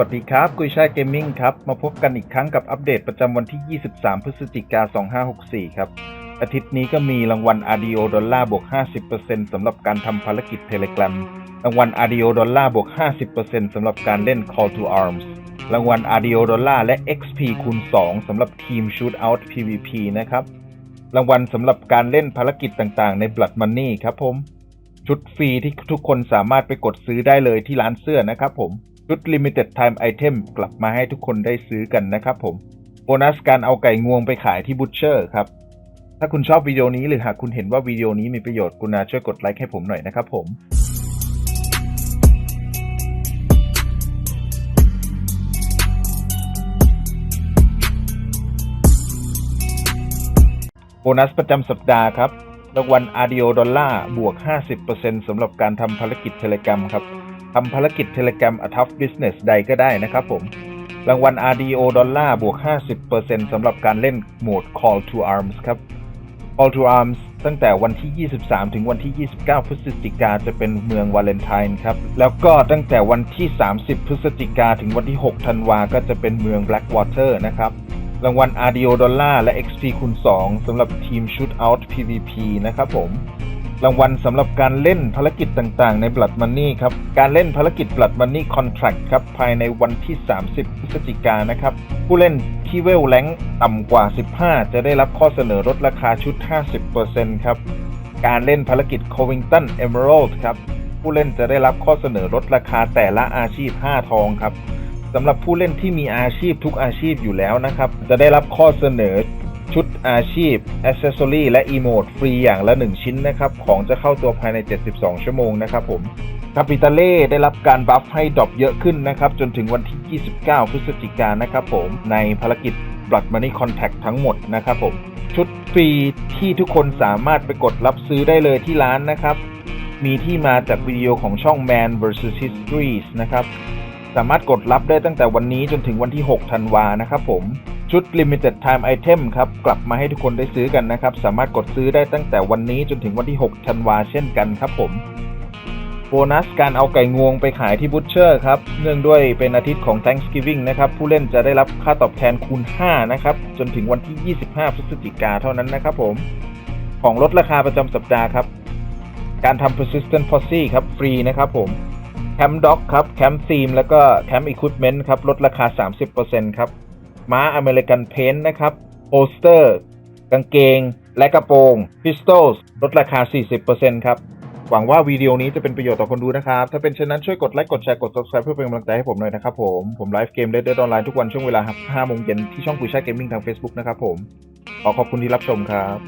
วัสดีครับ กุยช่ายเกมมิ่งครับ มาพบกันอีกครั้งกับอัปเดตประจำวันที่ 23 พฤศจิกา 2564 ครับ อาทิตย์นี้ก็มีรางวัล RDO ดอลลาร์บวก 50%สำหรับการทำภารกิจเทเล gram รางวัล RDO ดอลลาร์บวก 50%สำหรับการเล่น Call to Arms รางวัล RDO ดอลลาร์และ XP คูณ 2สำหรับทีม Shootout PVP นะครับ รางวัลสำหรับการเล่นภารกิจต่างๆ ใน Blood Money ครับผม ชุดฟรีที่ทุกคนสามารถไปกดซื้อได้เลยที่ร้านเสื้อนะครับผม ชุด Limited Time Item กลับมาให้ทุกคนได้ซื้อกันนะครับผม โบนัสการเอาไก่งวงไปขายที่บูชเชอร์ครับ ถ้าคุณชอบวิดีโอนี้หรือหากคุณเห็นว่าวิดีโอนี้มีประโยชน์กรุณาช่วยกดไลค์ให้ผมหน่อยนะครับผมโบนัสประจำสัปดาห์ครับ รางวัล RDO ดอลลาร์บวก 50%สำหรับการทำภารกิจเทเล gram ครับทำภารกิจเทเล gram a tough business ใดก็ได้นะครับผม รางวัล RDO ดอลลาร์บวก 50%สำหรับการเล่นโหมด Call to Arms ครับ Call to Arms ตั้งแต่วันที่ 23 ถึงวันที่ 29 พฤศจิกาจะเป็นเมืองวาเลนไทน์ครับ แล้วก็ตั้งแต่วันที่ 30 พฤศจิกาถึงวันที่ 6 ธันวาก็จะเป็นเมือง Blackwater นะครับ รางวัล RDO ดอลลาร์และ XP คูณ2สำหรับทีม Shootout PVP นะครับผม รางวัลสำหรับการเล่นภารกิจต่างๆ ใน Blood Money ครับ การเล่นภารกิจ Blood Money Contract ครับ ภายในวันที่ 30 พฤศจิกายนนะครับ ผู้เล่นที่เวลแรงต่ำกว่า 15 จะได้รับข้อเสนอลดราคาชุด 50%ครับ การเล่นภารกิจ Covington Emerald ครับ ผู้เล่นจะได้รับข้อเสนอลดราคาแต่ละอาชีพ 5 ทองครับ สำหรับผู้เล่นที่มีอาชีพทุกอาชีพอยู่แล้วนะครับ จะได้รับข้อเสนอชุดอาชีพ Accessory และ Emote ฟรีอย่างละ 1 ชิ้นนะครับ ของจะเข้าตัวภายใน 72 ชั่วโมงนะครับผมคาปิตาเล่ได้รับการบัฟให้ดรอปเยอะขึ้นนะครับ จนถึงวันที่ 29 พฤศจิกายนนะครับผมในภารกิจ Blood Money Contact ทั้งหมดนะครับผม ชุดฟรีที่ทุกคนสามารถไปกดรับซื้อได้เลยที่ร้านนะครับ มีที่มาจากวิดีโอของช่อง Man vs Histories นะครับ สามารถกดรับได้ตั้งแต่วันนี้จนถึงวันที่ 6 ธันวานะครับผม ชุด Limited Time Item ครับ กลับมาให้ทุกคนได้ซื้อกันนะครับ สามารถกดซื้อได้ตั้งแต่วันนี้จนถึงวันที่ 6 ธันวาเช่นกันครับผม โบนัสการเอาไก่งวงไปขายที่บูชเชอร์ครับ เนื่องด้วยเป็นอาทิตย์ของ Thanksgiving นะครับ ผู้เล่นจะได้รับค่าตอบแทนคูณ 5 นะครับ จนถึงวันที่ 25 พฤศจิกาเท่านั้นนะครับผม ของลดราคาประจำสัปดาห์ครับ การทำ persistent posse ครับ ฟรีนะครับผม มป์ด็อกครับแคมป์ธีมแล้วก็แคมป์อุปกรณ์ครับลดราคา 30%ครับม้าอเมริกันเพนนะครับโปสเตอร์ กางเกง และกระโปรงพิสโตลลดราคา 40%ครับ หวังว่าวิดีโอนี้จะเป็นประโยชน์ต่อคนดูนะครับ ถ้าเป็นเช่นนั้นช่วยกดไลค์กดแชร์กด subscribe เพื่อเป็นกำลังใจให้ผมหน่อยนะครับผม ผมไลฟ์เกมเล่นเดออนไลน์ทุกวันช่วงเวลา5โมงเย็นที่ช่องกุยช่ายเกมมิ่งทาง Facebook นะครับผม ขอขอบคุณที่รับชมครับ